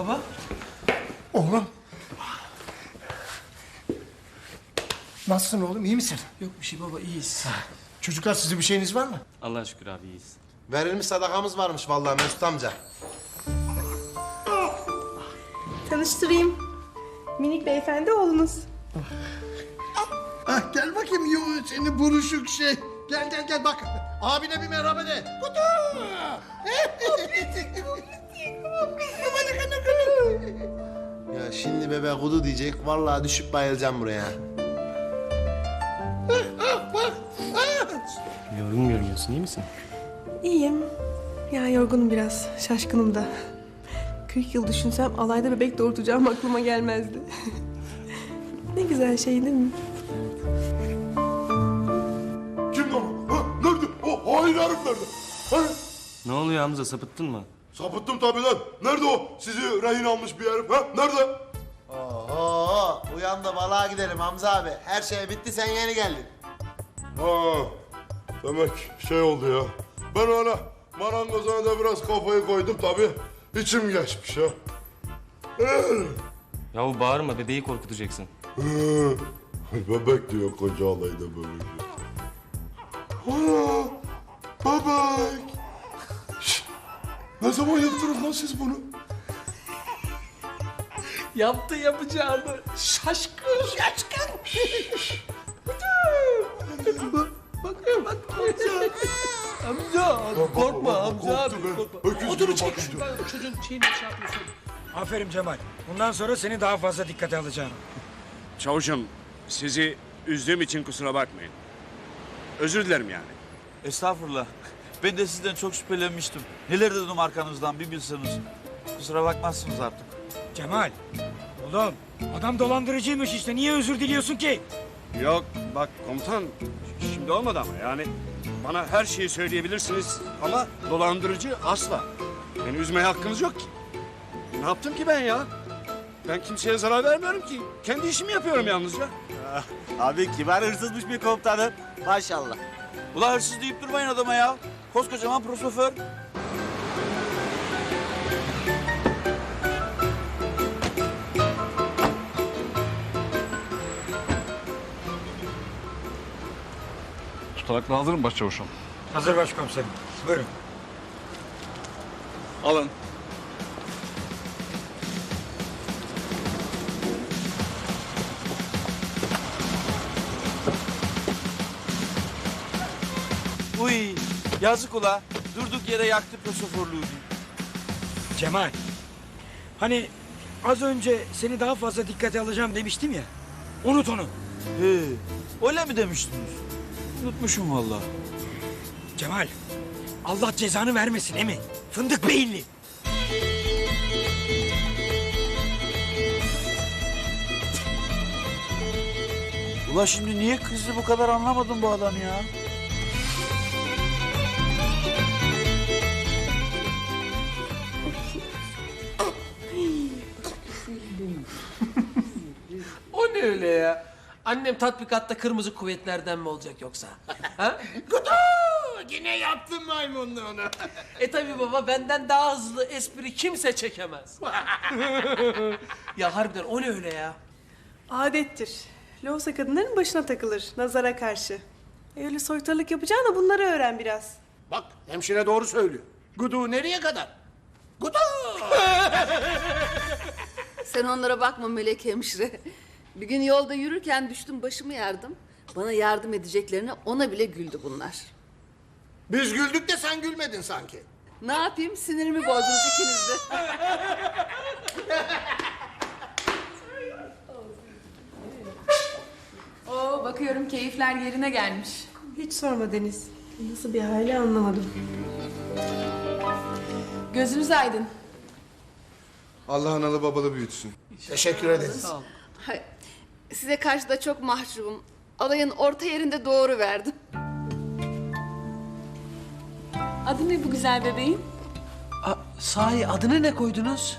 Baba. Oğlum. Nasılsın oğlum iyi misin? Yok bir şey baba iyiyiz. Çocuklar sizin bir şeyiniz var mı? Allah'a şükür abi iyiyiz. Verilmiş sadakamız varmış vallahi Mesut amca. Tanıştırayım. Minik beyefendi oğlunuz. Ah, gel bakayım yo seni buruşuk şey. Gel gel gel bak. Abine bir merhaba de. Kutu. Ya şimdi bebe kudu diyecek vallahi düşüp bayılacağım buraya. Yorgun görünüyorsun iyi misin? İyiyim. Ya yorgunum biraz. Şaşkınım da. 40 yıl düşünsem alayda bebek doğurtacağım aklıma gelmezdi. ne güzel şey değil mi? Kim lan o? Ha, nerede? O herif nerede? Ha? Ne oluyor Hamza sapıttın mı? Sapıttım tabii lan. Nerede o? Sizi rehin almış bir herif. Ha? Nerede? Oho uyan da balığa gidelim Hamza abi. Her şey bitti sen yeni geldin. Ha, demek şey oldu ya. Ben öyle marangozuna da biraz kafayı koydum tabii. İçim geçmiş ya. Yahu bağırma bebeği korkutacaksın. bebek diyor koca alayda bebek. Ana, bebek. Ne zaman yaptınız lan siz bunu? Yaptı yapacağını. Şaşkın. Şaşkın. Bakıyor bak. Amca. Korkma Hamza abi. Korkma. Gibi çek şuradan çocuğun şeyini şey yapıyorsun. Aferin Cemal. Bundan sonra seni daha fazla dikkate alacağım. Çavuşum sizi üzdüğüm için kusura bakmayın. Özür dilerim yani. Estağfurullah. Ben de sizden çok şüphelenmiştim. Neler dedim arkanızdan bir bilseniz. Kusura bakmazsınız artık. Cemal. Oğlum adam dolandırıcıymış işte. Niye özür diliyorsun ki? Yok bak komutan şimdi olmadı ama yani bana her şeyi söyleyebilirsiniz ama dolandırıcı asla. Beni üzmeye hakkınız yok ki. Ne yaptım ki ben ya? Ben kimseye zarar vermiyorum ki. Kendi işimi yapıyorum yalnızca. Abi kibar hırsızmış bir komutanım. Maşallah. Ula hırsız deyip durmayın adama ya. Koskocaman prosoför. Tutanakla hazır mı başçavuşum? Hazır başkomiserim. Buyurun. Alın. Yazık ula. Durduk yere yaktı prosoförlüğünü. Cemal. Hani az önce seni daha fazla dikkate alacağım demiştim ya. Unut onu. He, öyle mi demiştiniz? Unutmuşum vallahi. Cemal. Allah cezanı vermesin emi. Fındık beyinli. Ula şimdi niye kızdı bu kadar anlamadım bu adam ya. Ne öyle ya? Annem tatbikatta kırmızı kuvvetlerden mi olacak yoksa? Ha? Kutu. Yine yaptın maymunluğunu. E tabi baba benden daha hızlı espri kimse çekemez. ya harbiden o ne öyle ya? Adettir. Loğusa kadınların başına takılır nazara karşı. E öyle soytarılık yapacağına bunları öğren biraz. Bak hemşire doğru söylüyor. Gudu nereye kadar? Gudu. Sen onlara bakma Melek hemşire. Bir gün yolda yürürken düştüm başımı yardım. Bana yardım edeceklerine ona bile güldü bunlar. Biz güldük de sen gülmedin sanki. Ne yapayım sinirimi bozdunuz ikiniz de. Oo bakıyorum keyifler yerine gelmiş. Hiç sorma Deniz. Nasıl bir hali anlamadım. Gözünüz aydın. Allah analı babalı büyütsün. Teşekkür ederiz. Hay, size karşı da çok mahcubum. Alayın orta yerinde doğru verdim. Adı ne bu güzel bebeğin? Aa, sahi adını ne koydunuz?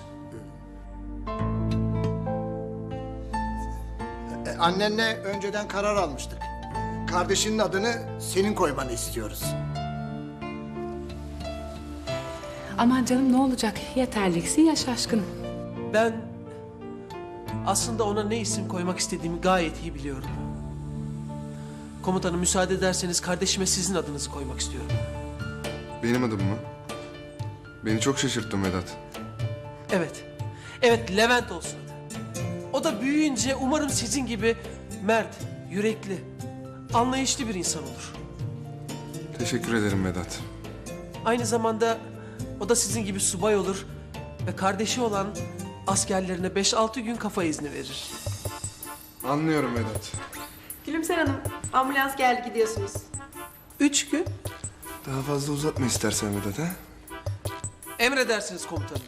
E, annenle önceden karar almıştık. Kardeşinin adını senin koymanı istiyoruz. Aman canım ne olacak? Yeterliksi ya şaşkın. Ben aslında ona ne isim koymak istediğimi gayet iyi biliyorum. Komutanım müsaade ederseniz kardeşime sizin adınızı koymak istiyorum. Benim adım mı? Beni çok şaşırttın Vedat. Evet. Evet Levent olsun adı. O da büyüyünce umarım sizin gibi mert, yürekli, anlayışlı bir insan olur. Teşekkür ederim Vedat. Aynı zamanda o da sizin gibi subay olur ve kardeşi olan askerlerine 5-6 gün kafa izni verir. Anlıyorum Vedat. Gülümser Hanım, ambulans geldi gidiyorsunuz. Üç gün Daha fazla uzatma istersen Vedat ha? emredersiniz komutanım.